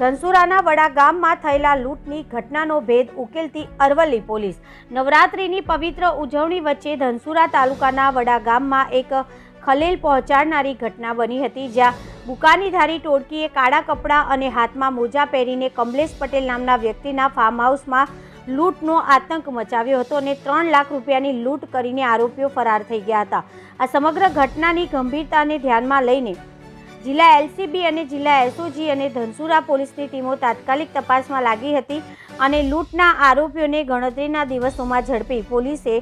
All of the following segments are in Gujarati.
ધનસુરાના વડા ગામમાં થયેલા લૂંટની ઘટનાનો ભેદ ઉકેલતી અરવલ્લી પોલીસ. નવરાત્રિની પવિત્ર ઉજવણી વચ્ચે ધનસુરા તાલુકાના વડા ગામમાં એક ખલેલ પહોંચાડનારી ઘટના બની હતી, જ્યાં બુકાનીધારી ટોળકીએ કાળા કપડાં અને હાથમાં મોજા પહેરીને કમલેશ પટેલ નામના વ્યક્તિના ફાર્મ હાઉસમાં લૂંટનો આતંક મચાવ્યો હતો અને ત્રણ લાખ રૂપિયાની લૂંટ કરીને આરોપીઓ ફરાર થઈ ગયા હતા. આ સમગ્ર ઘટનાની ગંભીરતાને ધ્યાનમાં લઈને જિલ્લા એલસીબી અને જિલ્લા એસઓજી અને ધનસુરા પોલીસની ટીમો તાત્કાલિક તપાસમાં લાગી હતી અને લૂંટના આરોપીઓને ગણતરીના દિવસોમાં ઝડપી પોલીસે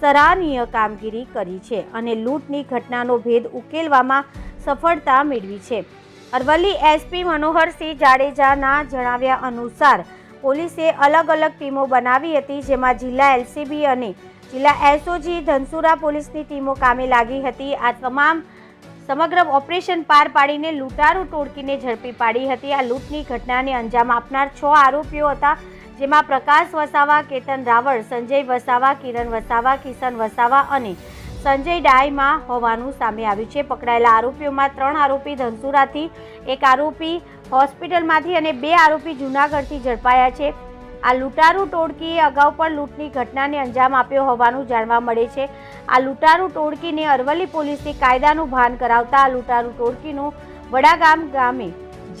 સરાહનીય કામગીરી કરી છે અને લૂંટની ઘટનાનો ભેદ ઉકેલવામાં સફળતા મેળવી છે. અરવલ્લી એસપી મનોહરસિંહ જાડેજાના જણાવ્યા અનુસાર, પોલીસે અલગ અલગ ટીમો બનાવી હતી જેમાં જિલ્લા એલસીબી અને જિલ્લા એસઓજી ધનસુરા પોલીસની ટીમો કામે લાગી હતી. આ તમામ સમગ્ર ઓપરેશન પાર પાડીને લૂંટારૂ ટોળકીને ઝડપી પાડી હતી. આ લૂંટની ઘટનાને અંજામ આપનાર છ આરોપીઓ હતા, જેમાં પ્રકાશ વસાવા, કેતન રાવળ, સંજય વસાવા, કિરણ વસાવા, કિશન વસાવા અને સંજય ડાયમાં હોવાનું સામે આવ્યું છે. પકડાયેલા આરોપીઓમાં ત્રણ આરોપી ધનસુરાથી, એક આરોપી હોસ્પિટલમાંથી અને બે આરોપી જૂનાગઢથી ઝડપાયા છે. આ લૂંટારૂ ટોળકીએ અગાઉ પણ લૂંટની ઘટનાને અંજામ આપ્યો હોવાનું જાણવા મળે છે. આ લૂંટારૂ ટોળકીને અરવલ્લી પોલીસે કાયદાનું ભાન કરાવતા આ લૂંટારૂ ટોળકીનું વડાગામ ગામે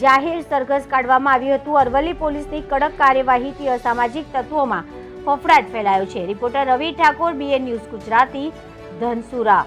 જાહેર સરઘસ કાઢવામાં આવ્યું હતું. અરવલ્લી પોલીસની કડક કાર્યવાહીથી અસામાજિક તત્વોમાં ફફડાટ ફેલાયો છે. Reporter Ravi Thakor BN news Gujarati, Dhansura.